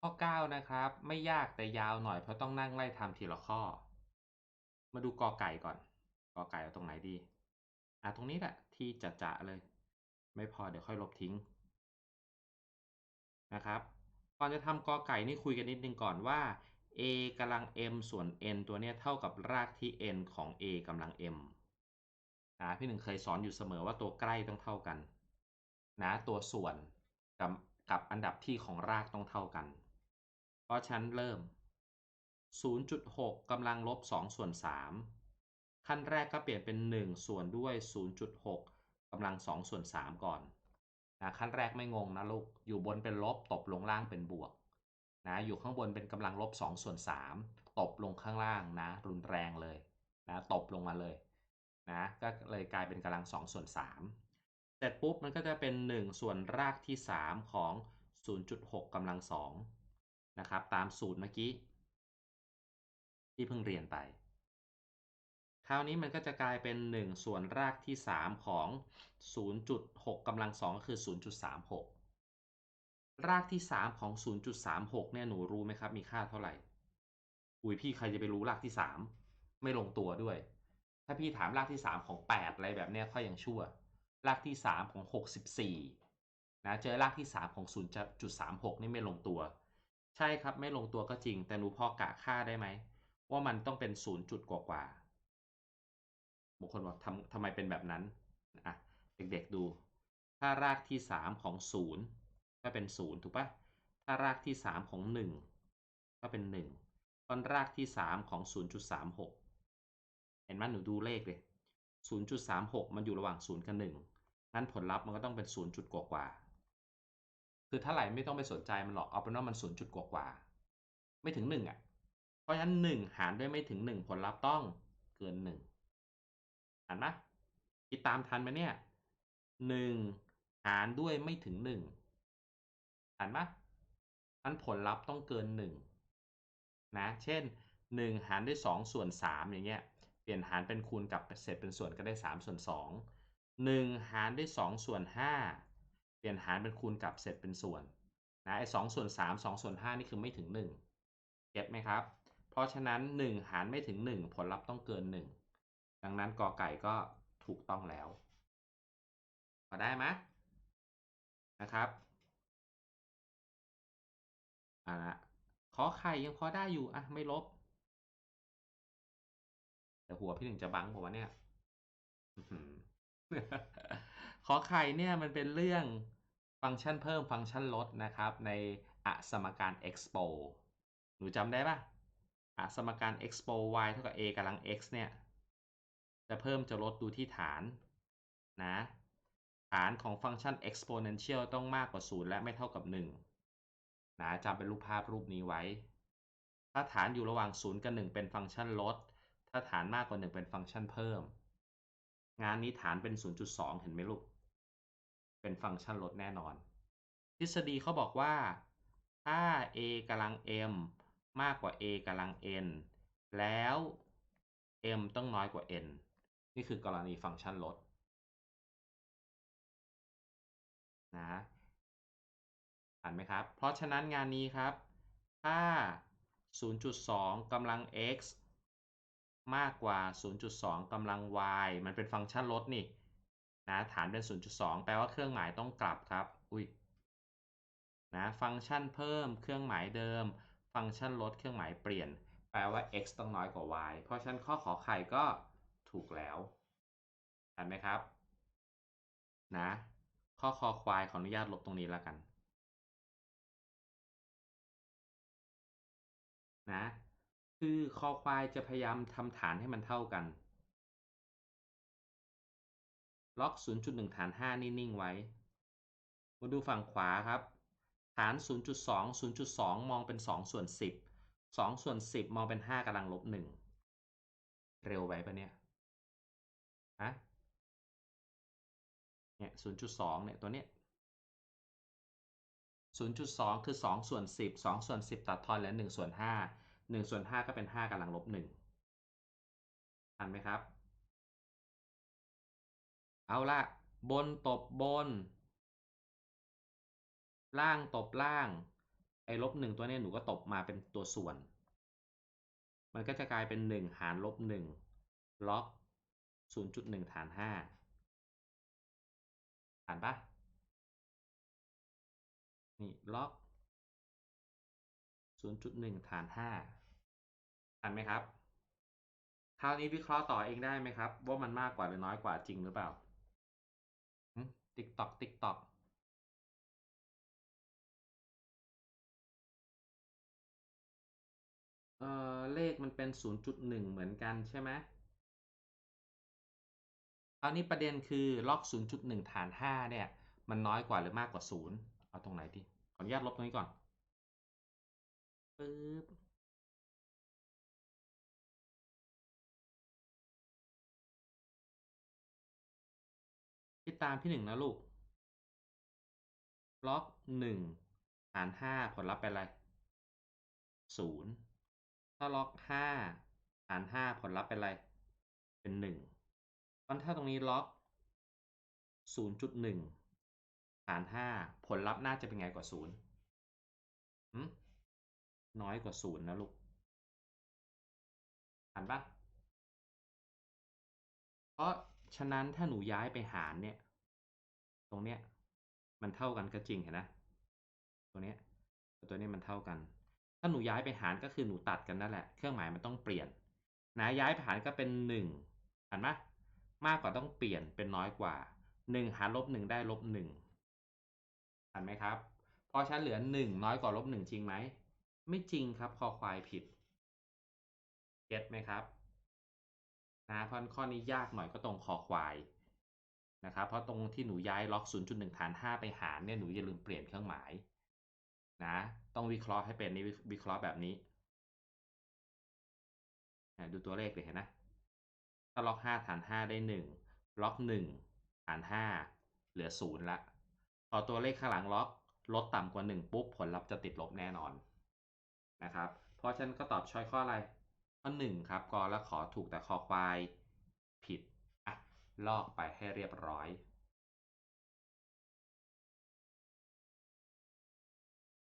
ข้อ 9 นะครับ ไม่ยากแต่ยาวหน่อยเพราะต้องนั่งไล่ทำทีละข้อ มาดูกอไก่ก่อน กอไก่เอาตรงไหนดี อะตรงนี้แหละที่จะจะเลย ไม่พอเดี๋ยวค่อยลบทิ้งนะครับก่อนจะทำกอไก่นี่คุยกันนิดนึงก่อนว่า a กำลัง m ส่วน n ตัวเนี้ยเท่ากับรากที่ n ของ a กำลัง m นะพี่หนึ่งเคยสอนอยู่เสมอว่าตัวใกล้ต้องเท่ากันนะตัวส่วนกับกับอันดับที่ของรากต้องเท่ากัน เพราะฉันเริ่ม 0.6กำลังลบ2ส่วน3ขั้นแรกก็เปลี่ยนเป็น 1 ส่วนด้วย 0.6กำลัง2ส่วน3ก่อนนะขั้นแรกไม่งงนะลูก อยู่บนเป็นลบตบลงล่างเป็นบวกนะอยู่ข้างบนเป็นกำลังลบ2ส่วน3ตบลงข้างล่างนะรุนแรงเลยนะตบลงมาเลยนะก็เลยกลายเป็นกำลัง2ส่วน3เสร็จปุ๊บมันก็จะเป็น 1 ส่วนรากที่ 3 ของ 0.6กำลัง2 นะครับ ตามสูตรเมื่อกี้ ที่เพิ่งเรียนไป คราวนี้มันก็จะกลายเป็น 1 ส่วนรากที่ 3 ของ 0.6กำลัง2ก็คือ 0.36 รากที่ 3 ของ 0.36 เนี่ยหนูรู้ไหมครับ มีค่าเท่าไหร่ อุ้ยพี่ใครจะไปรู้รากที่ 3 ไม่ลงตัวด้วย ถ้าพี่ถามรากที่ 3 ของ 8 อะไรแบบเนี้ยค่อยยังชั่ว รากที่ 3 ของ 64นะเจอรากที่ 3 ของ 0.36 นี่ไม่ลงตัว ใช่ครับไม่ลงตัวก็จริง แต่หนูพอกะค่าได้ไหม ว่ามันต้องเป็น0จุดกว่ากว่าบางคนบอกทำทำไมเป็นแบบนั้นอะเด็กๆดู ถ้ารากที่ 3 ของ 0 ก็เป็น 0 ถูกปะถ้ารากที่ 3 ของ 1 ก็เป็น 1 ตอนรากที่ 3 ของ 0.36 เห็นไหมหนูดูเลขเลย0.36 มันอยู่ระหว่าง 0 กับ 1 งั้นผลลัพธ์มันก็ต้องเป็น 0 จุดกว่ากว่า คือเท่าไหร่ไม่ต้องไปสนใจมันหรอกเอาเป็นว่ามัน0จุดกว่ากว่าไม่ถึง1อะ เพราะฉะนั้น1หารด้วยไม่ถึง1ผลลัพธ์ต้องเกิน1หันไหมคิดตามทันไหมเนี่ยหนึ่งหารด้วยไม่ถึงหนึ่งหันไหมอันผลลัพธ์ต้องเกินหนึ่งนะเช่นหนึ่งหารด้วยสองส่วนสามอย่างเงี้ยเปลี่ยนหารเป็นคูณกับเศษเป็นส่วนก็ได้สามส่วนสองหนึ่งหารด้วยสองส่วนห้า ลี่ยนหารเป็นคูณกับเศษเป็นส่วนนะไอ้สองส่วนสามสองส่วนห้านี่คือไม่ถึงหนึ่งเก็ตไหมครับ เพราะฉะนั้นหนึ่งหารไม่ถึงหนึ่งผลลัพธ์ต้องเกินหนึ่งดังนั้นกอไก่ก็ถูกต้องแล้วพอได้ไหมนะครับอ่าขอไข่ยังพอได้อยู่อะไม่ลบ แต่หัวพี่หนึ่งจะบังผมว่าเนี่ยขอไข่เนี่ยมันเป็นเรื่อง ฟังก์ชันเพิ่มฟังก์ชันลดนะครับ ในอสมการ expo หนูจำได้ปะอสมการ expo y เท่ากับ a กำลัง x เนี่ย จะเพิ่มจะลดดูที่ฐานนะ ฐานของฟังก์ชัน exponential ต้องมากกว่า 0 และไม่เท่ากับ 1 นะจำเป็นรูปภาพรูปนี้ไว้ ถ้าฐานอยู่ระหว่าง 0 กับ 1 เป็นฟังก์ชันลด ถ้าฐานมากกว่า 1 เป็นฟังก์ชันเพิ่ม งานนี้ฐานเป็น 0.2 เห็นไหมลูก เป็นฟังก์ชันลดแน่นอน ทฤษฎีเขาบอกว่า ถ้า a กำลัง m มากกว่า a กำลัง n แล้ว m ต้องน้อยกว่า n นี่คือกรณีฟังก์ชันลดนะอ่านไหมครับ เพราะฉะนั้นงานนี้ครับ ถ้า 0.2กำลัง x มากกว่า 0.2กำลัง y มันเป็นฟังก์ชันลดนี่ นะฐานเป็น 0.2 แปลว่าเครื่องหมายต้องกลับครับอุ้ยนะฟังก์ชันเพิ่มเครื่องหมายเดิม ฟังก์ชันลดเครื่องหมายเปลี่ยน แปลว่า x ต้องน้อยกว่า y เพราะฉะนั้นข้อขอไข่ก็ถูกแล้วเห็นไหมครับนะข้อคอควายขออนุญาตลบตรงนี้แล้วกันนะคือคอควายจะพยายามทำฐานให้มันเท่ากัน ล็อก 0.1 ฐาน 5นี่นิ่งไว้ มาดูฝั่งขวาครับ ฐาน 0.2 0.2 มองเป็น 2 ส่วน 10 2 ส่วน 10 มองเป็น 5กำลังลบ 1 เร็วไปปะเนี่ยฮะเนี่ยศูนย์จุดสองเนี่ย ตัวเนี้ยศูนย์จุดสองคือสองส่วนสิบสองส่วนสิบตัดทอนเหลือหนึ่งส่วนห้าหนึ่งส่วนห้าก็เป็นห้ากำลังลบหนึ่งทันไหมครับ เอาละบนตบบน ล่างตบล่าง ไอ้ลบหนึ่งตัวนี้หนูก็ตบมาเป็นตัวส่วน มันก็จะกลายเป็นหนึ่งหารลบหนึ่งล็อกศูนย์จุดหนึ่งฐานห้าฐานปะนี่ล็อกศูนย์จุดหนึ่งฐานห้าทันไหมครับคราวนี้วิเคราะห์ต่อเองได้ไหมครับ ว่ามันมากกว่าหรือน้อยกว่าจริงหรือเปล่า ติ๊กตอกติ๊กตอกเอ่อเลขมันเป็น0.1เหมือนกันใช่ไหมคราวนี้ประเด็นคือล็อก0.1ฐาน5เนี่ย มันน้อยกว่าหรือมากกว่า0เอาตรงไหนดีขออนุญาตลบตรงนี้ก่อนปึ๊บ ตามพี่หนึ่งนะลูกล็อกหนึ่งหารห้าผลลัพธ์เป็นอะไรศูนย์ถ้าล็อกห้าหารห้าผลลัพธ์เป็นอะไร เป็นหนึ่งตอนถ้าตรงนี้ล็อกศูนย์จุดหนึ่งหารห้าผลลัพธ์น่าจะเป็นไงกว่าศูนย์น้อยกว่าศูนย์นะลูกหันปะเพราะฉะนั้นถ้าหนูย้ายไปหารเนี่ย ตรงเนี้ยมันเท่ากันก็จริงเห็นนะตัวเนี้ยตัวนี้มันเท่ากัน ถ้าหนูย้ายไปหารก็คือหนูตัดกันนั่นแหละ เครื่องหมายมันต้องเปลี่ยนนะย้ายไปหารก็เป็นหนึ่งเห็นไหมมากกว่าต้องเปลี่ยนเป็นน้อยกว่าหนึ่งหารลบหนึ่งได้ลบหนึ่งเห็นไหมครับ พอฉันเหลือหนึ่งน้อยกว่าลบหนึ่งจริงไหม ไม่จริงครับคอควายผิดเก็ตไหมครับนะเพราะข้อนี้ยากหน่อยก็ตรงคอควาย นะครับเพราะตรงที่หนูย้ายล็อก 0.1 ฐาน 5 ไปหารเนี่ยหนูอย่าลืมเปลี่ยนเครื่องหมายนะต้องวิเคราะห์ให้เป็นนี่วิเคราะห์แบบนี้ดูตัวเลขเลยเห็นนะถ้าล็อก 5 ฐาน 5 ได้ 1 ล็อก 1 ฐาน 5 เหลือ 0 ละ พอตัวเลขข้างหลังล็อกลดต่ำกว่า 1 ปุ๊บ ผลลัพธ์จะติดลบแน่นอนนะครับเพราะฉะนั้นก็ตอบช้อยข้ออะไร ข้อ 1 ครับกอและขอถูกแต่คอควายผิด ลอกไปให้เรียบร้อย